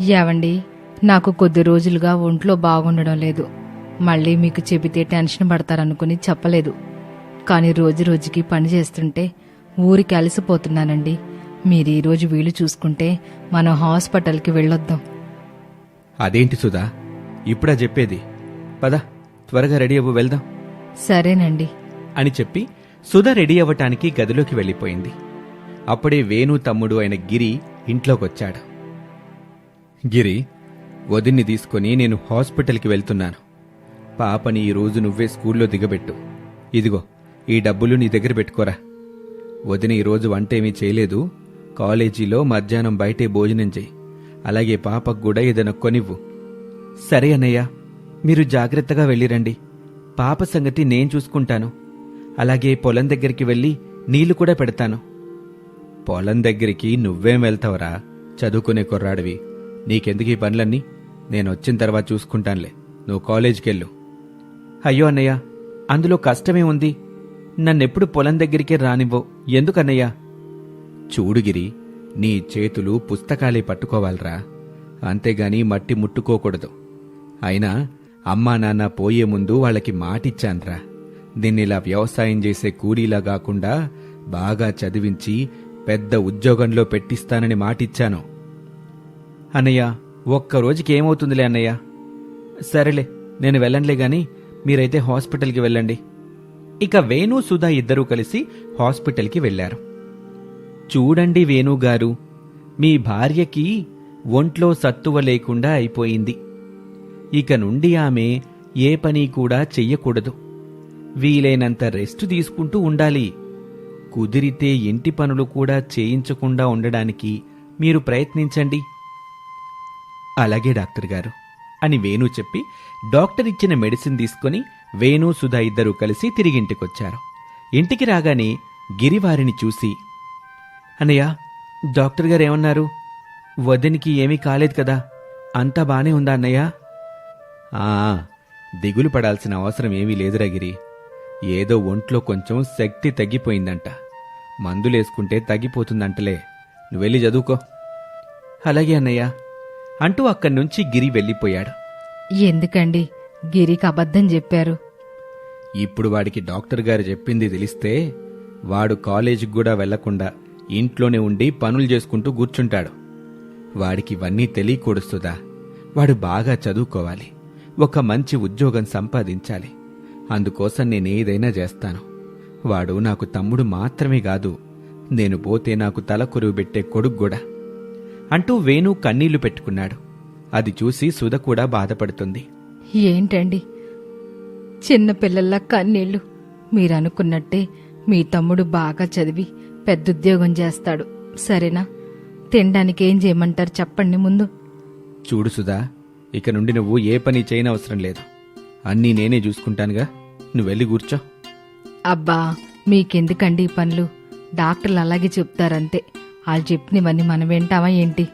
ఏవండి నాకు కొద్ది రోజులుగా ఒంట్లో బాగుండడం లేదు. మళ్ళీ మీకు చెబితే టెన్షన్ పడతారనుకుని చెప్పలేదు. కానీ రోజు రోజుకి పని చేస్తుంటే ఊరికి అలసిపోతున్నానండి. మీరు ఈ రోజు వీలు చూసుకుంటే మనం హాస్పిటల్కి వెళ్ళొద్దాం. అదేంటి సుధా? ఇప్పుడా చెప్పేది. పద త్వరగా రెడీ అవ్వు వెళ్దాం. సరేనండి. అని చెప్పి సుధ రెడీ అవ్వటానికి గదిలోకి వెళ్ళిపోయింది. అప్పుడే వేణు తమ్ముడు అయిన గిరి ఇంట్లోకొచ్చాడు. గిరి వదిన్ని తీసుకొని నేను హాస్పిటల్కి వెళ్తున్నాను. పాపని ఈరోజు నువ్వే స్కూల్లో దిగబెట్టు. ఇదిగో ఈ డబ్బులు నీ దగ్గర పెట్టుకోరా. వదిన ఈరోజు వంటేమీ చేయలేదు. కాలేజీలో మధ్యాహ్నం బయటే భోజనం చేయి. అలాగే పాపకు కూడా ఏదైనా కొనివ్వు. సరే అన్నయ్య మీరు జాగ్రత్తగా వెళ్ళిరండి. పాప సంగతి నేను చూసుకుంటాను. అలాగే పొలం దగ్గరికి వెళ్ళి నీళ్ళు కూడా పెడతాను. పొలం దగ్గరికి నువ్వేం వెళ్తావరా? చదువుకునే కుర్రాడివి. నీకెందుకు ఈ పనులన్నీ? నేను వచ్చిన తర్వాత చూసుకుంటానులే. నువ్వు కాలేజీకెళ్ళు. అయ్యో అన్నయ్య అందులో కష్టమే ఉంది నన్నెప్పుడు పొలం దగ్గరికే రానివ్వవు ఎందుకన్నయ్యా? చూడుగిరి నీ చేతులు పుస్తకాలే పట్టుకోవాలరా. అంతేగాని మట్టి ముట్టుకోకూడదు. అయినా అమ్మా నాన్న పోయే ముందు వాళ్ళకి మాటిచ్చాన్రా. దీన్నిలా వ్యవసాయం చేసే కూలీలా కాకుండా బాగా చదివించి పెద్ద ఉద్యోగంలో పెట్టిస్తానని మాటిచ్చాను. అన్నయ్య ఒక్క రోజుకి ఏమవుతుందిలే అన్నయ్య? సరేలే నేను వెళ్ళండిలే గాని మీరైతే హాస్పిటల్కి వెళ్ళండి. ఇక వేణు సుధా ఇద్దరూ కలిసి హాస్పిటల్కి వెళ్ళారు చూడండి వేణుగారు మీ భార్యకి ఒంట్లో సత్తువ లేకుండా అయిపోయింది. ఇక నుండి ఆమె ఏ పని కూడా చెయ్యకూడదు. వీలైనంత రెస్ట్ తీసుకుంటూ ఉండాలి. కుదిరితే ఇంటి పనులు కూడా చేయించకుండా ఉండడానికి మీరు ప్రయత్నించండి. అలాగే డాక్టర్ గారు. అని వేణు చెప్పి డాక్టర్ ఇచ్చిన మెడిసిన్ తీసుకొని వేణు సుధా ఇద్దరూ కలిసి తిరిగింటికొచ్చారు. ఇంటికి రాగానే గిరివారిని చూసి అన్నయ్య డాక్టర్ గారు ఏమన్నారు? వదినికి ఏమీ కాలేదు కదా? అంతా బానే ఉందా అన్నయ్య? ఆ దిగులు పడాల్సిన అవసరం ఏమీ లేదురా గిరి. ఏదో ఒంట్లో కొంచెం శక్తి తగ్గిపోయిందంట. మందులేసుకుంటే తగ్గిపోతుందంటలే. నువ్వెళ్ళి చదువుకో. అలాగే అన్నయ్య. అంటూ అక్కడి నుంచి గిరి వెళ్ళిపోయాడు. ఎందుకండి? గిరికి అబద్ధం చెప్పారు. ఇప్పుడు వాడికి డాక్టర్ గారు చెప్పింది తెలిస్తే వాడు కాలేజీకి కూడా వెళ్ళకుండా ఇంట్లోనే ఉండి పనులు చేసుకుంటూ కూర్చుంటాడు. వాడికి ఇవన్నీ తెలియకూడుస్తుందా? వాడు బాగా చదువుకోవాలి. ఒక మంచి ఉద్యోగం సంపాదించాలి. అందుకోసం నేనేదైనా చేస్తాను. వాడు నాకు తమ్ముడు మాత్రమే కాదు నేను పోతే నాకు తల కొరువు పెట్టే కొడుకు కూడా. అంటూ వేణు కన్నీళ్ళు పెట్టుకున్నాడు. అది చూసి సుధ కూడా బాధపడుతుంది. ఏంటండి? చిన్న పిల్లల కన్నీళ్ళు. మీరు అనుకున్నట్టే మీ తమ్ముడు బాగా చదివి పెద్ద ఉద్యోగం చేస్తాడు. సరేనా? తినడానికి ఏం చేయమంటారు చెప్పండి ముందు. చూడు సుధా ఇక నుండి నువ్వు ఏ పని చేయనవసరం లేదు. అన్నీ నేనే చూసుకుంటానుగా. నువ్వు వెళ్ళి కూర్చో. అబ్బా మీకెందుకండి ఈ పనులు? డాక్టర్లు అలాగే చెప్తారంతే. వాళ్ళు చెప్పినవన్నీ మనం వింటావా ఏంటి?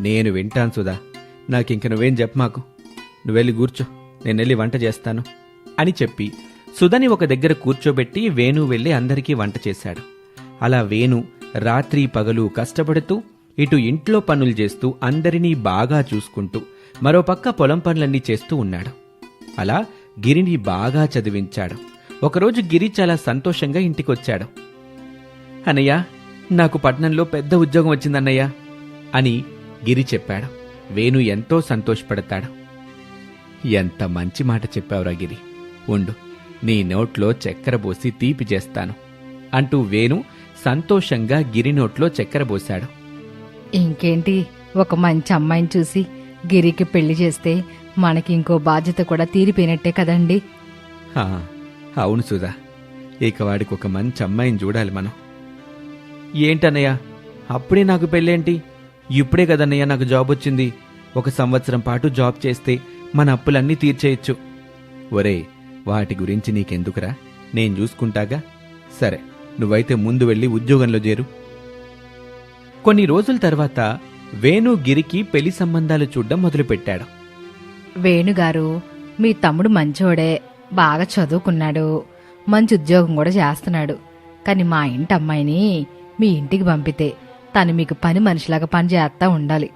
నేను వింటాను సుధా. నాకింక నువ్వేం చెప్పమాకు నువ్వెళ్ళి కూర్చో. నేను వెళ్ళి వంట చేస్తాను అని చెప్పి సుధని ఒక దగ్గర కూర్చోబెట్టి వేణు వెళ్ళి అందరికీ వంట చేశాడు. అలా వేణు రాత్రి పగలు కష్టపడుతూ ఇటు ఇంట్లో పనులు చేస్తూ అందరినీ బాగా చూసుకుంటూ మరోపక్క పొలం పనులన్నీ చేస్తూ ఉన్నాడు. అలా గిరిని బాగా చదివించాడు. ఒకరోజు గిరి చాలా సంతోషంగా ఇంటికొచ్చాడు. అన్నయ్య నాకు పట్నంలో పెద్ద ఉద్యోగం వచ్చిందన్నయ్య అని గిరి చెప్పాడు. వేణు ఎంతో సంతోషపడతాడు. ఎంత మంచి మాట చెప్పావురా గిరి. ఉండు నీ నోట్లో చక్కెర పోసి తీపి చేస్తాను అంటూ వేణు సంతోషంగా గిరి నోట్లో చక్కెర పోశాడు. ఇంకేంటి ఒక మంచి అమ్మాయిని చూసి గిరికి పెళ్ళి చేస్తే మనకి ఇంకో బాధ్యత కూడా తీరిపోయినట్టే కదండి. "ఆ, అవును సుధా. ఇక వాడికి ఒక మంచి అమ్మాయిని చూడాలి మనం. ఏంటన్నయ్య? అప్పుడే నాకు పెళ్ళేంటి? ఇప్పుడే కదన్నయ్య నాకు జాబ్ వచ్చింది. ఒక సంవత్సరం పాటు జాబ్ చేస్తే మన అప్పులన్నీ తీర్చేయచ్చు. ఒరే వాటి గురించి నీకెందుకురా? నేను చూసుకుంటాగా? సరే నువ్వైతే ముందు వెళ్ళి ఉద్యోగంలో చేరు. కొన్ని రోజుల తర్వాత వేణు గిరికి పెళ్ళి సంబంధాలు చూడ్డం మొదలుపెట్టాడు. వేణుగారు మీ తమ్ముడు మంచోడే బాగా చదువుకున్నాడు మంచి ఉద్యోగం కూడా చేస్తున్నాడు. కానీ మా ఇంటి అమ్మాయిని మీ ఇంటికి పంపితే తను మీకు పని మనిషిలాగా పని చేస్తా ఉండాలి.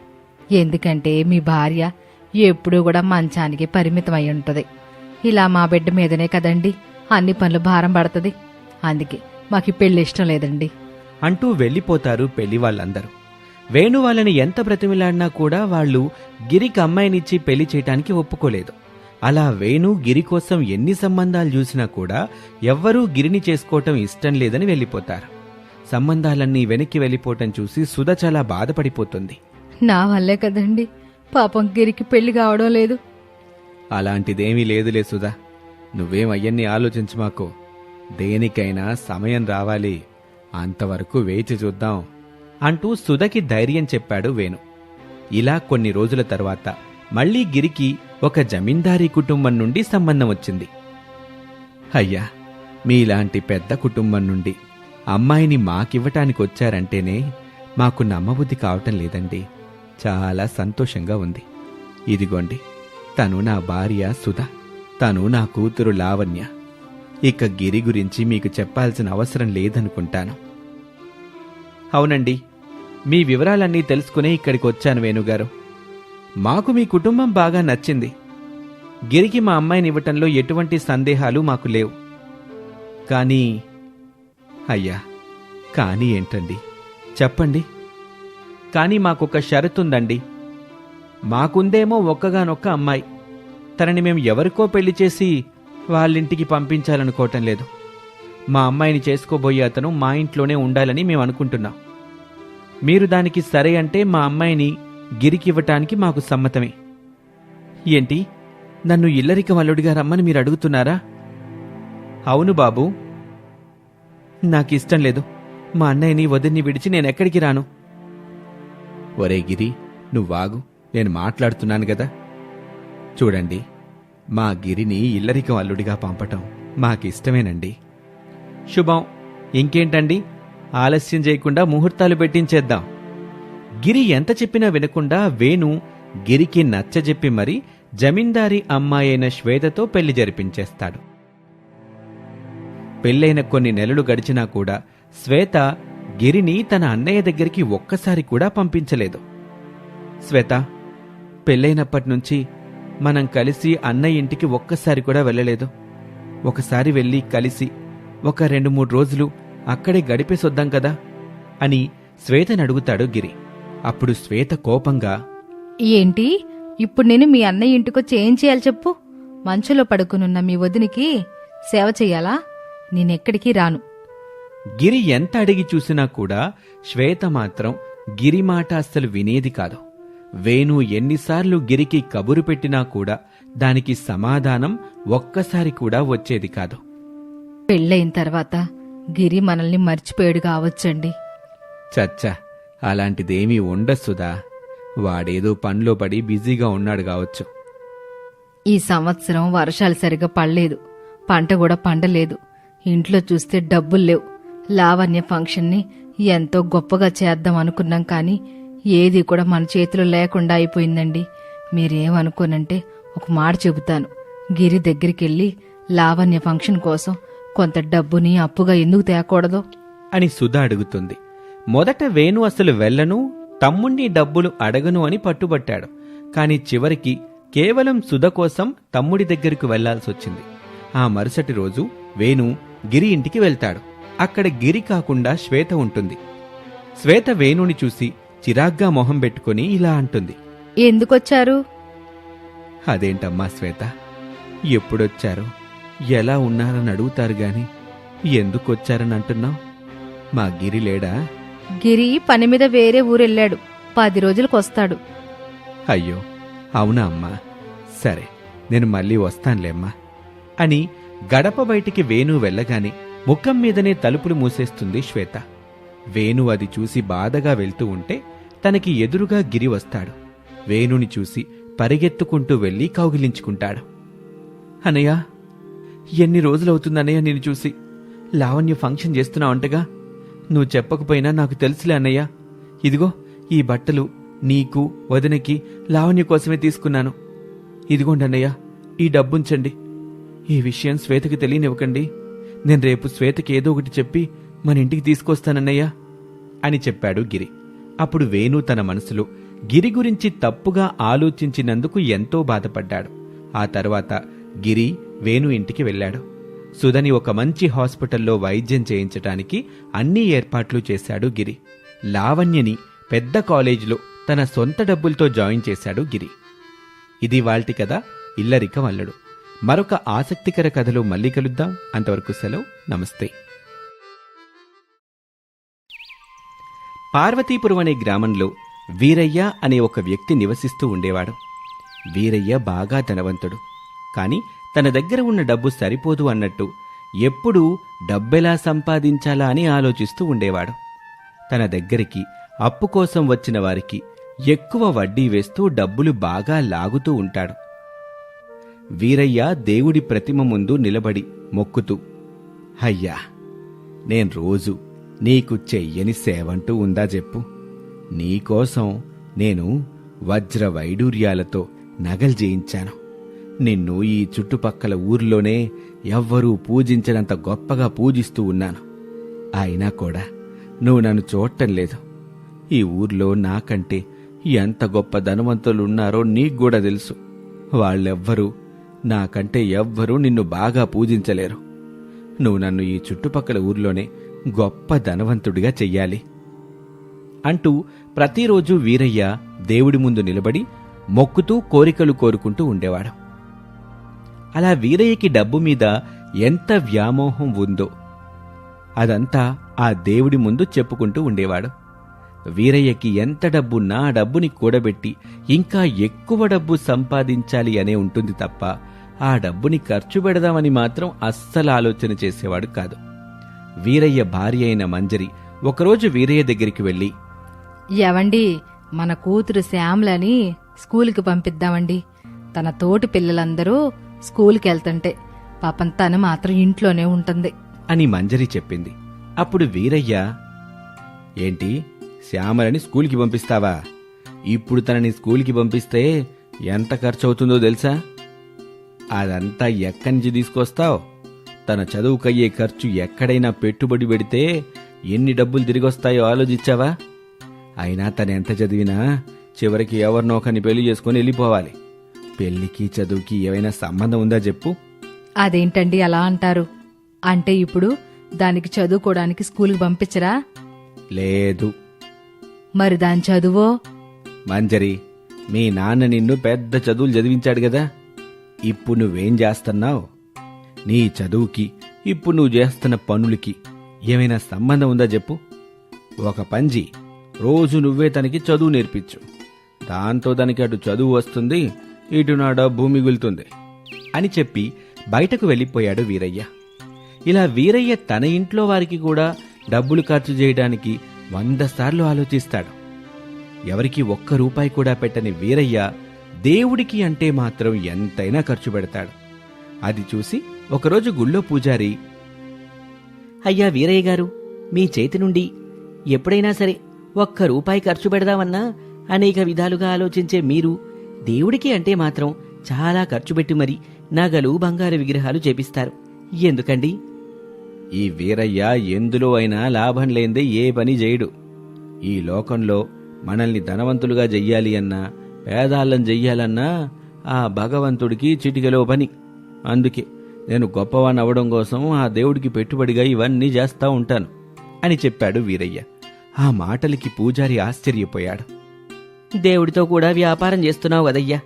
ఎందుకంటే మీ భార్య ఎప్పుడూ కూడా మంచానికి పరిమితం అయి ఉంటుంది. ఇలా మా బిడ్డ మీదనే కదండి అన్ని పనులు భారం పడుతుంది. అందుకే మాకు పెళ్ళి పెళ్ళి ఇష్టం లేదండి. అంటూ వెళ్ళిపోతారు పెళ్ళి వాళ్ళందరూ. వేణు వాళ్ళని ఎంత బ్రతిమిలాడినా కూడా వాళ్ళు గిరికి అమ్మాయినిచ్చి పెళ్ళి చేయటానికి ఒప్పుకోలేదు. అలా వేణు గిరి కోసం ఎన్ని సంబంధాలు చూసినా కూడా ఎవ్వరూ గిరిని చేసుకోవటం ఇష్టం లేదని వెళ్ళిపోతారు. సంబంధాలన్నీ వెనక్కి వెళ్ళిపోవటం చూసి సుధ చాలా బాధపడిపోతుంది. నా వల్లే కదండి. పాపం గిరికి పెళ్ళి కావడం లేదు. అలాంటిదేమీ లేదులే సుధా. నువ్వేం అయ్యన్ని ఆలోచించమాకు దేనికైనా సమయం రావాలి. అంతవరకు వేచి చూద్దాం అంటూ సుధకి ధైర్యం చెప్పాడు వేణు. ఇలా కొన్ని రోజుల తర్వాత మళ్ళీ గిరికి ఒక జమీందారీ కుటుంబం నుండి సంబంధం వచ్చింది. అయ్యా మీలాంటి పెద్ద కుటుంబం నుండి అమ్మాయిని మాకివ్వటానికి వచ్చారంటేనే మాకు నమ్మబుద్ధి కావటం లేదండి. చాలా సంతోషంగా ఉంది. ఇదిగోండి తను నా భార్య సుధా. తను నా కూతురు లావణ్య. ఇక గిరి గురించి మీకు చెప్పాల్సిన అవసరం లేదనుకుంటాను. అవునండి మీ వివరాలన్నీ తెలుసుకునే ఇక్కడికి వచ్చాను వేణుగారు. మాకు మీ కుటుంబం బాగా నచ్చింది. గిరికి మా అమ్మాయిని ఇవ్వటంలో ఎటువంటి సందేహాలు మాకు లేవు. కానీ అయ్యా కానీ ఏంటండి? చెప్పండి. కానీ మాకొక షరతుందండి. మాకుందేమో ఒక్కగానొక్క అమ్మాయి. తనని మేము ఎవరికో పెళ్ళి చేసి వాళ్ళింటికి పంపించాలనుకోవటం లేదు. మా అమ్మాయిని చేసుకోబోయే అతను మా ఇంట్లోనే ఉండాలని మేము అనుకుంటున్నాం. మీరు దానికి సరే అంటే మా అమ్మాయిని గిరికివ్వటానికి మాకు సమ్మతమే. ఏంటి? నన్ను ఇల్లరిక వల్లుడిగా రమ్మని మీరు అడుగుతున్నారా? అవును బాబు నాకిష్టం లేదు. మా అన్నయ్యని వదిన్ని విడిచి నేను ఎక్కడికి రాను? ఒరే గిరి నువ్వాగు నేను మాట్లాడుతున్నాను కదా. చూడండి మా గిరిని ఇల్లరికం అల్లుడిగా పంపటం మాకిష్టమేనండి. శుభం. ఇంకేంటండి? ఆలస్యం చేయకుండా ముహూర్తాలు పెట్టించేద్దాం. గిరి ఎంత చెప్పినా వినకుండా వేణు గిరికి నచ్చజెప్పి మరి జమీందారీ అమ్మాయి అయిన శ్వేతతో పెళ్ళి జరిపించేస్తాడు. పెళ్ళైన కొన్ని నెలలు గడిచినా కూడా శ్వేత గిరిని తన అన్నయ్య దగ్గరికి ఒక్కసారి కూడా పంపించలేదు. శ్వేత పెళ్ళైనప్పటి నుంచి మనం కలిసి అన్నయ్య ఇంటికి ఒక్కసారి కూడా వెళ్ళలేదు. ఒకసారి వెళ్ళి కలిసి ఒక రెండు మూడు రోజులు అక్కడే గడిపేసొద్దాం కదా? అని శ్వేతని అడుగుతాడు గిరి. అప్పుడు శ్వేత కోపంగా ఏంటి? ఇప్పుడు నేను మీ అన్నయ్య ఇంటికొచ్చి ఏం చేయాలి చెప్పు? మంచులో పడుకునున్న మీ వదినికి సేవ చెయ్యాలా? నేనెక్కడికి రాను. గిరి ఎంత అడిగి చూసినా కూడా శ్వేత మాత్రం గిరి మాట అస్సలు వినేది కాదు. వేణు ఎన్నిసార్లు గిరికి కబురు పెట్టినా కూడా దానికి సమాధానం ఒక్కసారి కూడా వచ్చేది కాదు. పెళ్ళయిన తర్వాత గిరి మనల్ని మర్చిపోయాడు కావచ్చండి. చచ్చా అలాంటిదేమీ ఉండస్సుదా వాడేదో పనిలో పడి బిజీగా ఉన్నాడు కావచ్చు. ఈ సంవత్సరం వర్షాలు సరిగా పడలేదు. పంట కూడా పండలేదు. ఇంట్లో చూస్తే డబ్బులు లేవు. లావణ్య ఫంక్షన్ని ఎంతో గొప్పగా చేద్దాం అనుకున్నాం కానీ ఏది కూడా మన చేతిలో లేకుండా అయిపోయిందండి. మీరేమనుకోనంటే ఒక మాట చెబుతాను. గిరి దగ్గరికెళ్ళి లావణ్య ఫంక్షన్ కోసం కొంత డబ్బుని అప్పుగా ఎందుకు తేకూడదు? అని సుధ అడుగుతుంది. మొదట వేణు అసలు వెళ్ళను తమ్ముణ్ణి డబ్బులు అడగను అని పట్టుబట్టాడు. కాని చివరికి కేవలం సుధ కోసం తమ్ముడి దగ్గరకు వెళ్ళాల్సొచ్చింది. ఆ మరుసటి రోజు వేణు గిరి ఇంటికి వెళ్తాడు. అక్కడ గిరి కాకుండా శ్వేత ఉంటుంది. శ్వేత వేణుని చూసి చిరాగ్గా మొహం పెట్టుకుని ఇలా అంటుంది. ఎందుకొచ్చారు? అదేంటమ్మా శ్వేత ఎప్పుడొచ్చారు ఎలా ఉన్నారని అడుగుతారు గాని ఎందుకొచ్చారని అంటున్నావు? మా గిరి లేడా? గిరి పని మీద వేరే ఊరెళ్ళాడు. పది రోజులకు వస్తాడు అయ్యో అవునా అమ్మా? సరే నేను మళ్ళీ వస్తానులేమ్మా అని గడప బయటికి వేణు వెళ్ళగానే ముఖం మీదనే తలుపులు మూసేస్తుంది శ్వేత. వేణు అది చూసి బాధగా వెళ్తూ ఉంటే తనకి ఎదురుగా గిరి వస్తాడు. వేణుని చూసి పరిగెత్తుకుంటూ వెళ్ళి కౌగిలించుకుంటాడు. అనయ్య ఎన్ని రోజులవుతుందన్నయ్య నేను చూసి? లావణ్య ఫంక్షన్ చేస్తున్నావంటగా నువ్వు చెప్పకపోయినా నాకు తెలుసులే అన్నయ్య. ఇదిగో ఈ బట్టలు నీకు వదినకి లావణ్య కోసమే తీసుకున్నాను. ఇదిగోండి అన్నయ్య ఈ డబ్బుంచండి. ఈ విషయం శ్వేతకి తెలియనివ్వకండి. నేను రేపు శ్వేతకి ఏదో ఒకటి చెప్పి మన ఇంటికి తీసుకొస్తానన్నయ్యా అని చెప్పాడు గిరి. అప్పుడు వేణు తన మనసులో గిరి గురించి తప్పుగా ఆలోచించినందుకు ఎంతో బాధపడ్డాడు. ఆ తర్వాత గిరి వేణు ఇంటికి వెళ్ళాడు. సుధని ఒక మంచి హాస్పిటల్లో వైద్యం చేయించటానికి అన్ని ఏర్పాట్లు చేశాడు గిరి. లావణ్యని పెద్ద కాలేజీలో తన సొంత డబ్బులతో జాయిన్ చేశాడు గిరి. ఇది వాల్టి కదా ఇల్లరిక వల్లడు మరొక ఆసక్తికర కథలో మళ్ళీ కలుద్దాం. అంతవరకు సెలవు. నమస్తే. పార్వతీపురం అనే గ్రామంలో వీరయ్య అనే ఒక వ్యక్తి నివసిస్తూ ఉండేవాడు. వీరయ్య బాగా ధనవంతుడు. కాని తన దగ్గర ఉన్న డబ్బు సరిపోదు అన్నట్టు ఎప్పుడూ డబ్బెలా సంపాదించాలా అని ఆలోచిస్తూ ఉండేవాడు. తన దగ్గరికి అప్పు కోసం వచ్చిన వారికి ఎక్కువ వడ్డీ వేస్తూ డబ్బులు బాగా లాగుతూ ఉంటాడు. వీరయ్య దేవుడి ప్రతిమ ముందు నిలబడి మొక్కుతూ అయ్యా నేను రోజు నీకు చెయ్యని సేవంటూ ఉందా చెప్పు. నీకోసం నేను వజ్ర వైడూర్యాలతో నగలు చేయించాను నిన్ను ఈ చుట్టుపక్కల ఊర్లోనే ఎవ్వరూ పూజించినంత గొప్పగా పూజిస్తూ ఉన్నాను. అయినా కూడా నువ్వు నన్ను చూడటం లేదు. ఈ ఊర్లో నాకంటే ఎంత గొప్ప ధనవంతులున్నారో నీకు కూడా తెలుసు. వాళ్ళెవ్వరూ నాకంటే ఎవ్వరూ నిన్ను బాగా పూజించలేరు. నువ్వు నన్ను ఈ చుట్టుపక్కల ఊర్లోనే గొప్ప ధనవంతుడిగా చెయ్యాలి. అంటూ ప్రతిరోజు వీరయ్య దేవుడి ముందు నిలబడి మొక్కుతూ కోరికలు కోరుకుంటూ ఉండేవాడు. అలా వీరయ్యకి డబ్బు మీద ఎంత వ్యామోహం ఉందో అదంతా ఆ దేవుడి ముందు చెప్పుకుంటూ ఉండేవాడు. వీరయ్యకి ఎంత డబ్బు నా డబ్బుని కూడబెట్టి ఇంకా ఎక్కువ డబ్బు సంపాదించాలి అనే ఉంటుంది తప్ప ఆ డబ్బుని ఖర్చు పెడదామని మాత్రం అస్సలు ఆలోచన చేసేవాడు కాదు. వీరయ్య భార్య అయిన మంజరి ఒకరోజు వీరయ్య దగ్గరికి వెళ్ళి ఎవండి మన కూతురు శ్యామ్లని స్కూల్కి పంపిద్దామండి. తన తోటి పిల్లలందరూ స్కూల్కి వెళ్తుంటే పాపం తను మాత్రం ఇంట్లోనే ఉంటుంది. అని మంజరి చెప్పింది. అప్పుడు వీరయ్య ఏంటి శ్యామలని స్కూల్కి పంపిస్తావా? ఇప్పుడు తనని స్కూల్కి పంపిస్తే ఎంత ఖర్చు అవుతుందో తెలుసా? అదంతా ఎక్కడి నుంచి తీసుకొస్తావు? తన చదువుకయ్యే ఖర్చు ఎక్కడైనా పెట్టుబడి పెడితే ఎన్ని డబ్బులు తిరిగొస్తాయో ఆలోచించావా? అయినా తను ఎంత చదివినా చివరికి ఎవరినో ఒకరిని పెళ్ళి చేసుకుని వెళ్ళిపోవాలి. పెళ్ళికి చదువుకి ఏమైనా సంబంధం ఉందా చెప్పు? అదేంటండి అలా అంటారు? అంటే ఇప్పుడు దానికి చదువుకోవడానికి స్కూల్కి పంపించరా? లేదు. మరి దాని చదువో? మంజరి మీ నాన్న నిన్ను పెద్ద చదువులు చదివించాడు కదా? ఇప్పుడు నువ్వేం చేస్తున్నావు? నీ చదువుకి ఇప్పుడు నువ్వు చేస్తున్న పనులకి ఏమైనా సంబంధం ఉందా చెప్పు. ఒక పంజి రోజు నువ్వే తనకి చదువు నేర్పించు. దాంతో దానికి అటు చదువు వస్తుంది ఇటు నా డబ్బు మిగులుతుంది అని చెప్పి బయటకు వెళ్ళిపోయాడు వీరయ్య. ఇలా వీరయ్య తన ఇంట్లో వారికి కూడా డబ్బులు ఖర్చు చేయడానికి వంద సార్లు ఆలోచిస్తాడు. ఎవరికి ఒక్క రూపాయి కూడా పెట్టని వీరయ్య దేవుడికి అంటే మాత్రం ఎంతైనా ఖర్చు పెడతాడు. అది చూసి ఒకరోజు గుళ్ళో పూజారి అయ్యా వీరయ్య గారు మీ చేతి నుండి ఎప్పుడైనా సరే ఒక్క రూపాయి ఖర్చు పెడదామన్నా అనేక విధాలుగా ఆలోచించే మీరు దేవుడికి అంటే మాత్రం చాలా ఖర్చు పెట్టి మరి నగలు బంగారు విగ్రహాలు చేపిస్తారు. ఎందుకండి? ఈ వీరయ్య ఎందులో అయినా లాభం లేందే ఏ పని చేయడు ఈ లోకంలో మనల్ని ధనవంతులుగా చెయ్యాలి అన్నా పేదాళ్ళం చెయ్యాలన్నా ఆ భగవంతుడికి చిటికెలో పని. అందుకే నేను గొప్పవాణ్ణి అవడం కోసం ఆ దేవుడికి పెట్టుబడిగా ఇవన్నీ చేస్తా ఉంటాను అని చెప్పాడు వీరయ్య. ఆ మాటలకి పూజారి ఆశ్చర్యపోయాడు. దేవుడితో కూడా వ్యాపారం చేస్తున్నావు కదయ్యా.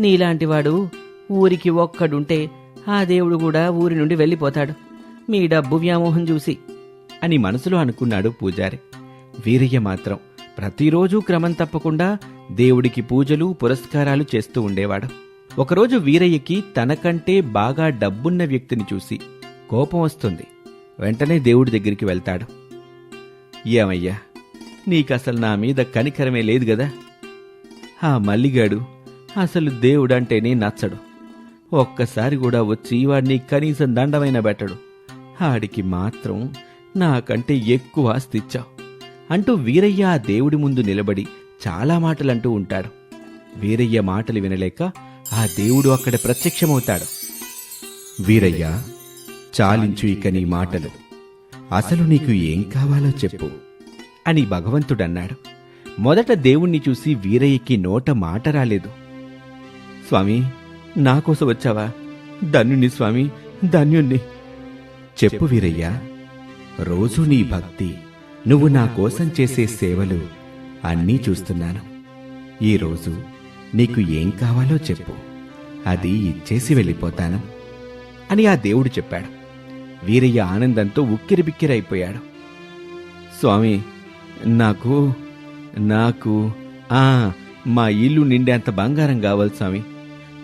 నీలాంటివాడు ఊరికి ఒక్కడుంటే ఆ దేవుడు కూడా ఊరి నుండి వెళ్ళిపోతాడు. మీ డబ్బు వ్యామోహం చూసి అని మనసులో అనుకున్నాడు పూజారి. వీరయ్య మాత్రం ప్రతిరోజు క్రమం తప్పకుండా దేవుడికి పూజలు పురస్కారాలు చేస్తూ ఉండేవాడు. ఒకరోజు వీరయ్యకి తనకంటే బాగా డబ్బున్న వ్యక్తిని చూసి కోపం వస్తుంది. వెంటనే దేవుడి దగ్గరికి వెళ్తాడు. ఏమయ్యా నీకసలు నా మీద కనికరమే లేదు గదా? ఆ మల్లిగాడు అసలు దేవుడంటేనే నచ్చడు. ఒక్కసారి కూడా వచ్చి వాడిని కనీసం దండమైన పెట్టడు. ఆడికి మాత్రం నాకంటే ఎక్కువ ఆస్తిచ్చావు. అంటూ వీరయ్య ఆ దేవుడి ముందు నిలబడి చాలా మాటలంటూ ఉంటాడు. వీరయ్య మాటలు వినలేక ఆ దేవుడు అక్కడ ప్రత్యక్షమవుతాడు. వీరయ్య చాలించు ఇక నీ మాటలు. అసలు నీకు ఏం కావాలో చెప్పు అని భగవంతుడన్నాడు. మొదట దేవుణ్ణి చూసి వీరయ్యకి నోట మాట రాలేదు. స్వామి నా కోసం వచ్చావా? ధన్యుణ్ణి స్వామి ధన్యుణ్ణి. చెప్పు వీరయ్య రోజు నీ భక్తి నువ్వు నా కోసం చేసే సేవలు అన్నీ చూస్తున్నాను. ఈరోజు నీకు ఏం కావాలో చెప్పు. అది ఇచ్చేసి వెళ్ళిపోతాను అని ఆ దేవుడు చెప్పాడు. వీరయ్య ఆనందంతో ఉక్కిరిబిక్కిరైపోయాడు. స్వామి నాకు నాకు ఆ మా ఇల్లు నిండేంత బంగారం కావాలి స్వామి.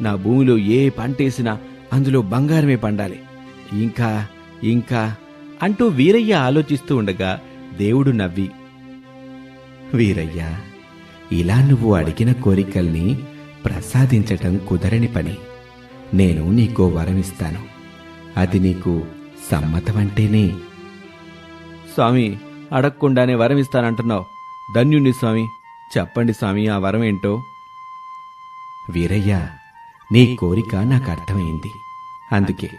నా భూమిలో ఏ పంటేసినా అందులో బంగారమే పండాలి. ఇంకా ఇంకా అంటూ వీరయ్య ఆలోచిస్తూ ఉండగా దేవుడు నవ్వి వీరయ్య ఇలా నువ్వు అడిగిన కోరికల్ని ప్రసాదించటం కుదరని పని. నేను నీకో వరమిస్తాను అది నీకు సమ్మతమంటేనే స్వామి అడగకుండానే వరం ఇస్తానంటున్నావు. ధన్యుణ్ణి స్వామి. చెప్పండి స్వామి ఆ వరం ఏంటో? వీరయ్య నీ కోరిక నాకు అర్థమైంది. అందుకే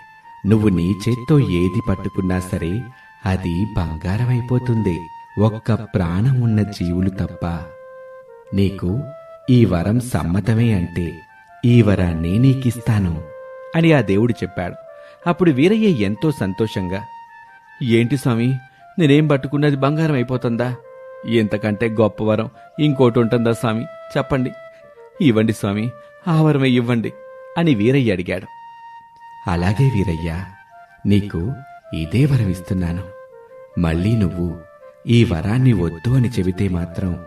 నువ్వు నీ చేత్తో ఏది పట్టుకున్నా సరే అది బంగారమైపోతుంది. ఒక్క ప్రాణం ఉన్న జీవులు తప్ప. నీకు ఈ వరం సమ్మతమే అంటే ఈ వరాన్ని నీకిస్తాను. అని ఆ దేవుడు చెప్పాడు. అప్పుడు వీరయ్య ఎంతో సంతోషంగా ఏంటి స్వామి నేనేం పట్టుకున్నది బంగారం అయిపోతుందా ఇంతకంటే గొప్ప వరం ఇంకోటి ఉంటుందా స్వామి? చెప్పండి. ఇవ్వండి స్వామి ఆ వరమే ఇవ్వండి అని వీరయ్య అడిగాడు. అలాగే వీరయ్య నీకు ఇదే వరం ఇస్తున్నాను మళ్ళీ నువ్వు ఈ వరాన్ని వద్దు అని చెబితే మాత్రం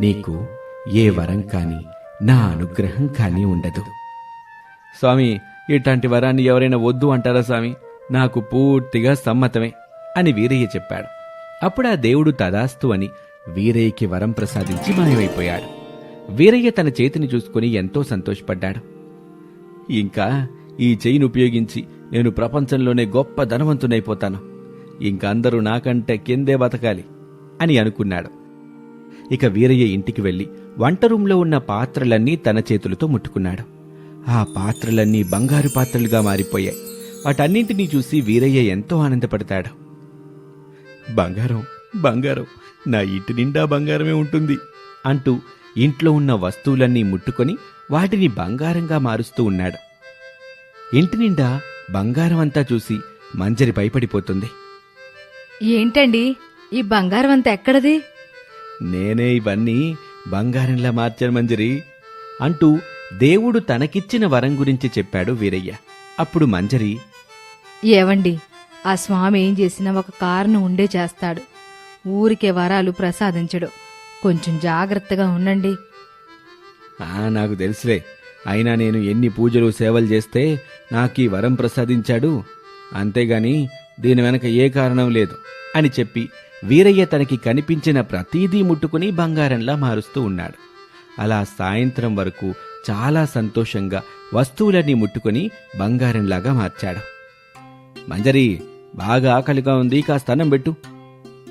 నీకు ఏ వరం కాని నా అనుగ్రహం కాని ఉండదు. స్వామి ఇట్లాంటి వరాన్ని ఎవరైనా వద్దు అంటారా స్వామి? నాకు పూర్తిగా సమ్మతమే అని వీరయ్య చెప్పాడు. అప్పుడు ఆ దేవుడు తదాస్తు అని వీరయ్యకి వరం ప్రసాదించి మాయమైపోయాడు. వీరయ్య తన చేతిని చూసుకుని ఎంతో సంతోషపడ్డాడు. ఇంకా ఈ చెయ్యిని ఉపయోగించి నేను ప్రపంచంలోనే గొప్ప ధనవంతునైపోతాను. ఇంకందరూ అందరూ నాకంటే కిందే బతకాలి అని అనుకున్నాడు. ఇక వీరయ్య ఇంటికి వెళ్ళి వంట రూంలో ఉన్న పాత్రలన్నీ తన చేతులతో ముట్టుకున్నాడు. ఆ పాత్రలన్నీ బంగారు పాత్రలుగా మారిపోయాయి. వాటన్నింటినీ చూసి వీరయ్య ఎంతో ఆనందపడతాడు. బంగారం బంగారం నా ఇంటి నిండా బంగారమే ఉంటుంది అంటూ ఇంట్లో ఉన్న వస్తువులన్నీ ముట్టుకొని వాటిని బంగారంగా మారుస్తూ ఉన్నాడు. ఇంటి నిండా బంగారం అంతా చూసి మంజరి భయపడిపోతుంది. ఏంటండి? ఈ బంగారం అంతా ఎక్కడది? నేనే ఇవన్నీ బంగారంలా మార్చాను మంజరి అంటూ దేవుడు తనకిచ్చిన వరం గురించి చెప్పాడు వీరయ్య. అప్పుడు మంజరి ఏవండి ఆ స్వామి ఏం చేసినా ఒక కారణం ఉండే చేస్తాడు. ఊరికే వరాలు ప్రసాదించడు. కొంచెం జాగ్రత్తగా ఉండండి. ఆ నాకు తెలుసులే. అయినా నేను ఎన్ని పూజలు సేవలు చేస్తే నాకు ఈ వరం ప్రసాదించాడు. అంతేగాని దీని వెనక ఏ కారణం లేదు అని చెప్పి వీరయ్య తనకి కనిపించిన ప్రతీదీ ముట్టుకుని బంగారంలా మారుస్తూ ఉన్నాడు. అలా సాయంత్రం వరకు చాలా సంతోషంగా వస్తువులన్నీ ముట్టుకుని బంగారంలాగా మార్చాడు. మంజరి బాగా ఆకలిగా ఉంది కాస్త అన్నం పెట్టు.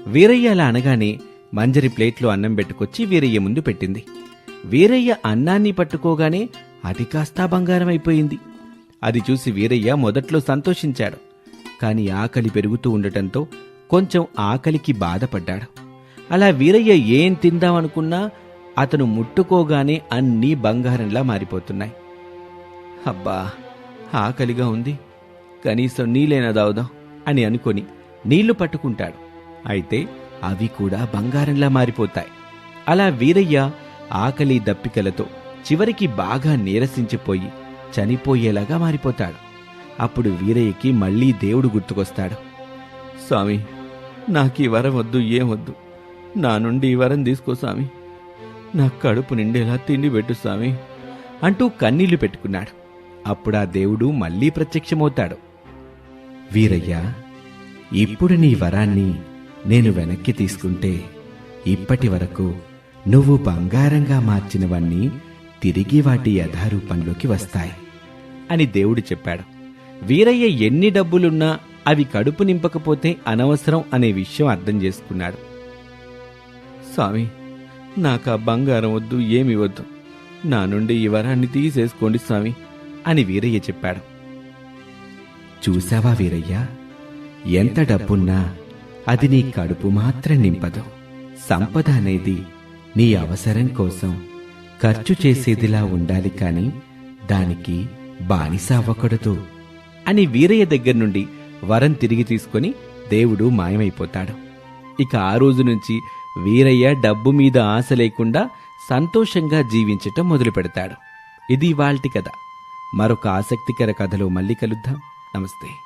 వీరయ్య అలా అనగానే మంజరి ప్లేట్లో అన్నం పెట్టుకొచ్చి వీరయ్య ముందు పెట్టింది. వీరయ్య అన్నాన్ని పట్టుకోగానే అది కాస్తా బంగారం అయిపోయింది అది చూసి వీరయ్య మొదట్లో సంతోషించాడు. కాని ఆకలి పెరుగుతూ ఉండటంతో కొంచెం ఆకలికి బాధపడ్డాడు. అలా వీరయ్య ఏం తిందామనుకున్నా అతను ముట్టుకోగానే అన్నీ బంగారంలా మారిపోతున్నాయి. అబ్బా ఆకలిగా ఉంది. కనీసం నీళ్ళైనా దావుదాం అని అనుకొని నీళ్ళు పట్టుకుంటాడు. అయితే అవి కూడా బంగారంలా మారిపోతాయి. అలా వీరయ్య ఆకలి దప్పికలతో చివరికి బాగా నీరసించిపోయి చనిపోయేలాగా మారిపోతాడు. అప్పుడు వీరయ్యకి మళ్ళీ దేవుడు గుర్తుకొస్తాడు. స్వామి నాకు ఈ వరం వద్దు ఏమొద్దు నా నుండి ఈ వరం తీసుకో స్వామి. నా కడుపు నిండేలా తిండి పెట్టు స్వామి అంటూ కన్నీళ్ళు పెట్టుకున్నాడు. అప్పుడు ఆ దేవుడు మళ్ళీ ప్రత్యక్షమవుతాడు. వీరయ్య ఇప్పుడు నీ వరాన్ని నేను వెనక్కి తీసుకుంటే ఇప్పటి వరకు నువ్వు బంగారంగా మార్చినవన్నీ తిరిగి వాటి యథారూపంలోకి వస్తాయి అని దేవుడు చెప్పాడు. వీరయ్య ఎన్ని డబ్బులున్నా అవి కడుపు నింపకపోతే అనవసరం అనే విషయం అర్థం చేసుకున్నాడు. స్వామి నాకు ఆ బంగారం వద్దు ఏమి వద్దు. నా నుండి ఈ వరాన్ని తీసేసుకోండి స్వామి అని వీరయ్య చెప్పాడు. చూసావా వీరయ్య? ఎంత డబ్బున్నా అది నీ కడుపు మాత్రం నింపదు. సంపద అనేది నీ అవసరం కోసం ఖర్చు చేసేదిలా ఉండాలి కాని దానికి బానిస అవ్వకూడదు అని వీరయ్య దగ్గర నుండి వరం తిరిగి తీసుకొని దేవుడు మాయమైపోతాడు. ఇక ఆ రోజు నుంచి వీరయ్య డబ్బు మీద ఆశ లేకుండా సంతోషంగా జీవించటం మొదలు పెడతాడు ఇది వాల్టి కథ. మరొక ఆసక్తికర కథలో మళ్ళీ కలుద్దాం. నమస్తే.